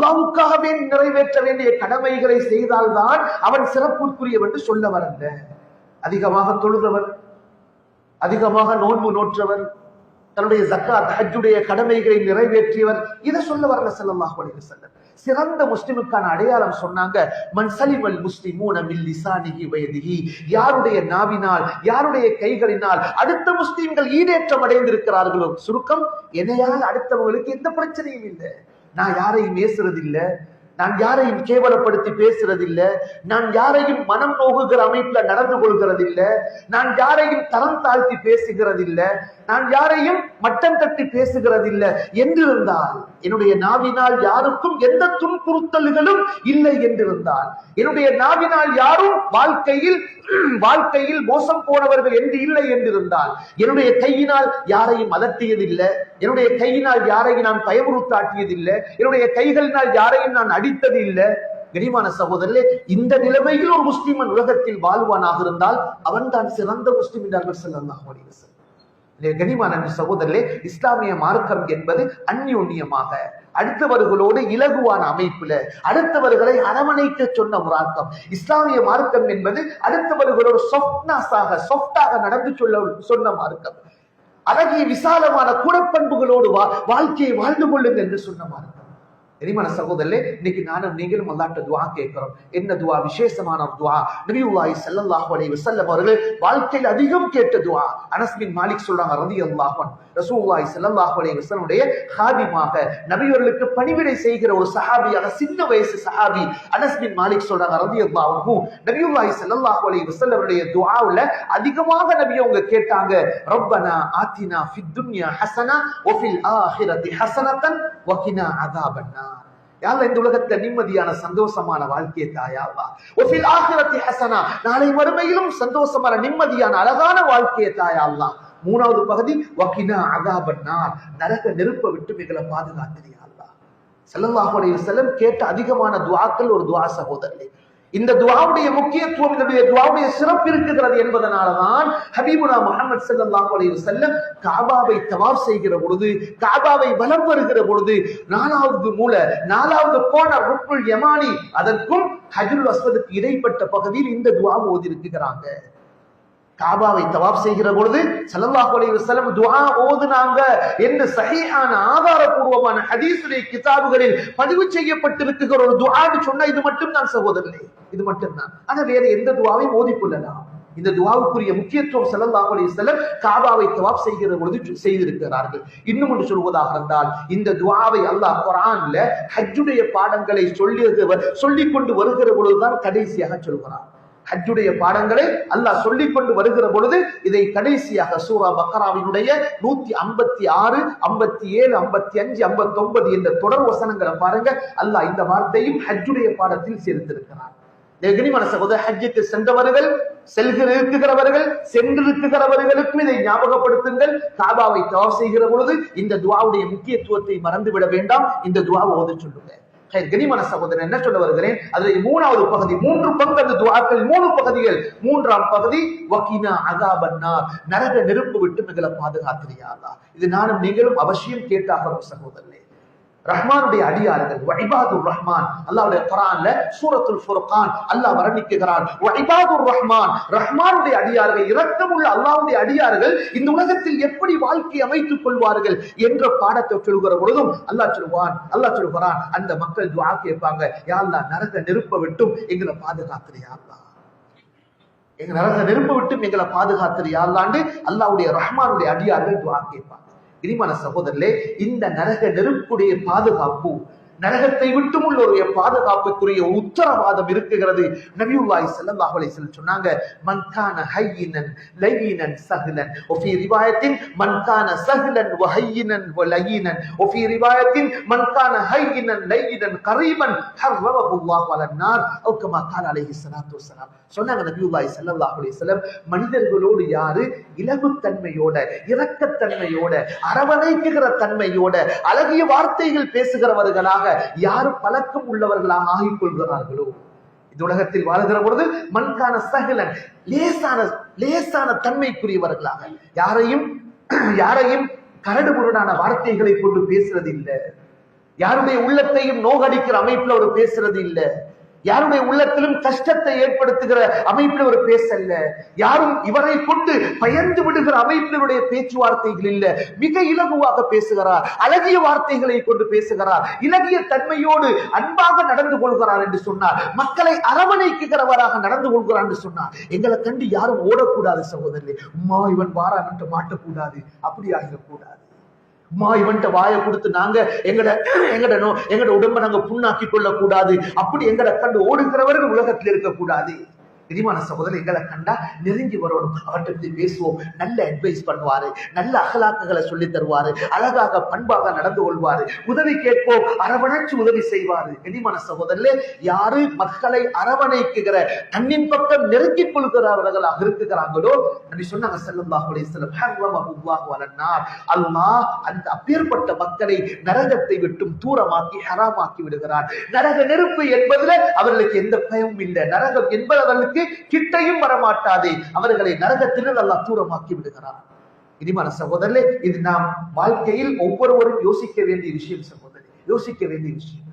அல்லாவுக்காகவே நிறைவேற்ற வேண்டிய கடமைகளை செய்தால்தான் அவன் சிறப்புக்குரியவன் என்று சொல்ல வரல அதிகமாக தொழுதவன் அதிகமாக நோன்பு நோற்றவன் தன்னுடைய ஜக்காத் ஹஜ்ஜுடைய கடமைகளை நிறைவேற்றியவர் இதை சொல்ல வரல செல்லமாக அலைஹி வஸல்லம். சிறந்த முஸ்லிமுக்கான அடையாளம் சொன்னாங்க மன்சலிமல் முஸ்லிமூன மில்லிசானிகி வயதிகி யாருடைய நாவினால் யாருடைய கைகளினால் அடுத்த முஸ்லிம்கள் ஈடேற்றம் அடைந்திருக்கிறார்களோ சுருக்கம் என்னையால் அடுத்தவங்களுக்கு எந்த பிரச்சனையும் இல்லை. நான் யாரையும் பேசுறது இல்லை நான் யாரையும் கேவலப்படுத்தி பேசுறதில்லை. நான் யாரையும் மனம் நோகுகிற அமைப்புல நடந்து கொள்கிறதில்லை. நான் யாரையும் தரம் தாழ்த்தி பேசுகிறதில்லை. நான் யாரையும் மட்டம் தட்டி பேசுகிறதில்லை. என்றிருந்தால் என்னுடைய நாவினால் யாருக்கும் எந்த துன்புறுத்தல்களும் இல்லை என்றிருந்தால் என்னுடைய நாவினால் யாரும் வாழ்க்கையில் வாழ்க்கையில் மோசம் போனவர்கள் என்று இல்லை என்றிருந்தால் என்னுடைய கையினால் யாரையும் அதட்டியதில்லை என்னுடைய கையினால் யாரையும் நான் பயமுறுத்தாட்டியதில்லை. என்னுடைய கைகளினால் யாரையும் நான் அடி அடித்தது இல்லை. கனிமான சகோதரர்களே இந்த நிலைமையில் ஒரு முஸ்லிமன் உலகத்தில் வாழ்வானாக இருந்தால் அவன் தான் சிறந்த முஸ்லிம் என்றார்கள் ஸல்லல்லாஹு அலைஹி கனிமான சகோதரர்களே இஸ்லாமிய மார்க்கம் என்பது அந்யோன்யமாக அடுத்தவர்களோடு இலகுவான அமைப்புல அடுத்தவர்களை அரவணைக்க சொன்ன மார்க்கம் இஸ்லாமிய மார்க்கம் என்பது அடுத்தவர்களோடு சொப்னாஸாக சொஃப்டாக நடந்து சொல்ல சொன்ன மார்க்கம். அழகிய விசாலமான குணப்பண்புகளோடு வாழ்க்கையை வாழ்ந்து கொள்ளுங்கள் என்று சொன்ன மார்க்கம். தெரியுமான சகோதரே இன்னைக்கு நானும் நீங்களும் அல்லாட்ட துவா கேட்கிறோம் என்ன துவா விசேஷமான ஒரு துவா நபியுல்லாஹி ஸல்லல்லாஹு அலைஹி வஸல்லம் அவர்கள் வாழ்க்கையில் அதிகம் கேட்ட துவா அனஸ் பின் மாலிக் சொல்றாங்க ரலியல்லாஹு அன்ஹு ரசூலுல்லாஹி ஸல்லல்லாஹு அலைஹி வஸல்லமுடைய ஹாதிமாக நபியவர்களுக்கு பணிவிடை செய்கிற ஒரு சஹாபியாக சின்ன வயசு சஹாபி அனஸ் பின் மாலிக் சொல்றாங்க ரலியல்லாஹு அன்ஹு நபியுல்லாஹி ஸல்லல்லாஹு அலைஹி வஸல்லமுடைய துஆவுல அதிகமாக நபி அவங்க கேட்டாங்க ரப்பனா ஆத்தினா ஃபித் துன்யா ஹஸனா வ ஃபில் ஆஹிரத்தி ஹஸனத்தன் வ கினா அஸாபன்னார் யாழ்லா இந்த உலகத்துல நிம்மதியான சந்தோஷமான வாழ்க்கையை தாயாவா ஒஃபில் ஆகிரத்தி ஹசனா. நாளை மறுமையிலும் சந்தோஷமான நிம்மதியான அழகான வாழ்க்கையை தாயாவா மூணாவது பகுதி வக்கினா அகாபன்னார் நரக நெருப்ப விட்டு மிகளை பாதுகாத்திரியாள்லா ஸல்லல்லாஹு செல்லம் கேட்ட அதிகமான துவாக்கள் ஒரு துவா சகோதரர்களே. இந்த துவாவுடைய முக்கியத்துவம் இதனுடைய துவாவுடைய சிறப்பு இருக்கிறது என்பதனாலதான் ஹபீபுனா முகமது ஸல்லல்லாஹு அலி செல்லம் காபாவை தவாப் செய்கிற பொழுது காபாவை வலம் வருகிற பொழுது நாலாவது மூல நாலாவது கோணர் ருக்குள் யமானி அதற்கும் ஹஜுல் வஸ்வதுக்கு இடைப்பட்ட பகுதியில் இந்த துவா ஓதி இருக்கிறாங்க காபாவை தவாப் செய்கிற பொழுது சல்லாஹ் அலி வசலம் துஆ ஓதுனாங்க என்று சகியான ஆதாரபூர்வமான ஹதீசுடைய கிதாபுகளில் பதிவு செய்யப்பட்டிருக்கிற ஒரு துஆன்னு சொன்னா இது மட்டும் தான் சகோதரனே. இது மட்டும் தான் ஆனா வேற எந்த துவாவையும் ஓதிக்கொள்ளலாம். இந்த துவாவுக்குரிய முக்கியத்துவம் செல்லல்லாஹ் அலி செல்லம் காபாவை தவாப் செய்கிற பொழுது செய்திருக்கிறார்கள். இன்னும் ஒன்று சொல்வதாக இருந்தால் இந்த துவாவை அல்லாஹ் குரான்ல ஹஜ்ஜுடைய பாடங்களை சொல்லி சொல்லிக் கொண்டு வருகிற பொழுதுதான் கடைசியாக சொல்கிறார் ஹஜ்ஜுடைய பாடங்களை அல்லாஹ் சொல்லிக் கொண்டு வருகிற பொழுது இதை கடைசியாக சூரா பக்கராவினுடைய நூத்தி ஐம்பத்தி ஆறு ஐம்பத்தி ஏழு ஐம்பத்தி அஞ்சு ஐம்பத்தி ஒன்பது என்ற தொடர் வசனங்களை பாருங்க. அல்லாஹ் இந்த வார்த்தையும் ஹஜ்ஜுடைய பாடத்தில் சேர்த்திருக்கிறார் கனிமன சகோதர ஹஜ்ஜுக்கு சென்றவர்கள் செல்கிற இருக்குகிறவர்கள் சென்றிருக்கிறவர்களுக்கும் இதை ஞாபகப்படுத்துங்கள். காபாவை தவா செய்கிற பொழுது இந்த துவாவுடைய முக்கியத்துவத்தை மறந்துவிட வேண்டாம். இந்த துவாவை ஓத சொல்லுங்க. கனிமன சகோதரன் என்ன சொல்ல வருகிறேன்? அதில் மூணாவது பகுதி மூன்று பங்கு அந்த துவாக்கள் மூணு பகுதிகள். மூன்றாம் பகுதி வக்கீனா அகாபன்னா நரக நெருப்பு விட்டு மிகல பாதுகாத்திரியாதா. இது நானும் நீங்களும் அவசியம் கேட்டாக சகோதரனே. ரஹ்மானுடைய அடியார்கள் வைபாதுர் ரஹ்மான். அல்லாவுடைய குரான்ல சூரத்துல் ஃபுர்கான் அல்லாஹ் வர்ணிக்கிறான். வைபாதுர் ரஹ்மான். ரஹ்மானுடைய அடியார்கள் இரக்கமுள்ள அல்லாவுடைய அடியார்கள் இந்த உலகத்தில் எப்படி வாழ்க்கை அமைத்துக் கொள்வார்கள் என்ற பாடத்தை சொல்கிற பொழுதும் அல்லாஹ் சொல்வான் அல்லாஹ் சொல்கிறான் அந்த மக்கள் துவா கேட்பாங்க யாழ்லா அல்லாஹ் நரக நெருப்ப விட்டும் எங்களை பாதுகாக்கிறியா எங்க நரக நெருப்ப விட்டும் எங்களை பாதுகாத்திரியா அல்லாண்டு அல்லாவுடைய ரஹ்மானுடைய அடியார்கள் துவா கேட்பாங்க. இனிமான சகோதரர்களே இந்த நரக நெருப்புடைய பாதுகாப்பு நரகத்தை விட்டும் உள்ளோருடைய பாதுகாப்புக்குரிய உத்தரவாதம் இருக்குகிறது. நபியுல்லாய் செல்லல்லாஹ் அலைஹி சொன்னாங்க மன்கான ஹையினன் லயினன் சஹ்லன். ஒஃபி ரிவாயத்தின் மன்கான சஹ்லன் வ ஹையினன் வ லயினன் ஒஃபி ரிவாயத்தின் மன்கான ஹையினன் லயினன் கரீமன். ஹர்ரவஹுல்லாஹ் அலன்னார் அவ் கால அலைஹி ஸலாத்து வஸலாம் சொன்னாங்க நபியுல்லாய் செல்லல்லாஹ் அலைஹி வஸல்லம் மனிதர்களோடு யாரு இலகுத்தன்மையோட இரக்கத்தன்மையோட அரவணைக்குகிற தன்மையோட அழகிய வார்த்தைகள் பேசுகிறவர்களாக யார் பழக்கம் உள்ளவர்களாக ஆகிக் கொள்கிறார்களோ இந்த உலகத்தில் வாழ்கிற பொழுது மண்கான சகலன் லேசான லேசான தன்மைக்குரியவர்களாக. யாரையும் யாரையும் கரடு முரடான வார்த்தைகளை கொண்டு பேசுறது இல்லை யாருடைய உள்ளத்தையும் நோகடிக்கிற அமைப்புல அவர் பேசுறது இல்ல யாருடைய உள்ளத்திலும் கஷ்டத்தை ஏற்படுத்துகிற அமைப்பில் ஒரு பேசல்ல. யாரும் இவரை கொண்டு பயந்து விடுகிற அமைப்பினுடைய பேச்சுவார்த்தைகள் இல்ல. மிக இலகுவாக பேசுகிறார். அழகிய வார்த்தைகளை கொண்டு பேசுகிறார். இலகிய தன்மையோடு அன்பாக நடந்து கொள்கிறார் என்று சொன்னார். மக்களை அரவணைக்குகிறவராக நடந்து கொள்கிறார் என்று சொன்னார். எங்களை கண்டு யாரும் ஓடக்கூடாது சகோதரர்களே. உம்மா இவன் வாரான் என்று மாட்டக்கூடாது. அப்படி ஆகிடக்கூடாது அம்மா இவன்ட்ட வாயை கொடுத்து நாங்க எங்கட எங்கட நோ எங்கட உடம்ப நாங்க புண்ணாக்கி கொள்ளக்கூடாது. அப்படி எங்கட கண்டு ஓடுகிறவர்கள் உலகத்தில் இருக்கக்கூடாது பிரிமான சகோதரர் எங்களை கண்டா நெருங்கி வரணும். அவர்கிட்ட பற்றி பேசுவோம். நல்ல அட்வைஸ் பண்ணுவாரு. நல்ல அகலாக்குகளை சொல்லி தருவாரு. அழகாக பண்பாக நடந்து கொள்வாரு. உதவி கேட்போம். அரவணைச்சு உதவி செய்வாரு. பிரிமான சகோதரர்களே யாரு மக்களை அரவணைக்குகிற தன்னின் பக்கம் நெருங்கிக் கொள்கிறவர்களாக இருக்குகிறாங்களோ? அப்படி சொன்னாங்க செல்லுல்லாஹு அலைஹி வஸல்லம் ஹர்ரமஹுல்லாஹு அல்லாஹ் அந்த அப்பேற்பட்ட மக்களை நரகத்தை விட்டும் தூரமாக்கி ஹராமாக்கி விடுகிறார். நரக நெருப்பு என்பதுல அவர்களுக்கு எந்த பயமும் இல்லை. நரகம் என்பது அவர்களுக்கு கிட்டையும் வரமாட்டாது. அவர்களை நரகத்திலிருந்து அல்லாஹ் தூரமாக்கி விடுகிறார் இனிமான சகோதரர்களே இது நாம் வாழ்க்கையில் ஒவ்வொருவரும் யோசிக்க வேண்டிய விஷயம் சகோதரி யோசிக்க வேண்டிய விஷயம்.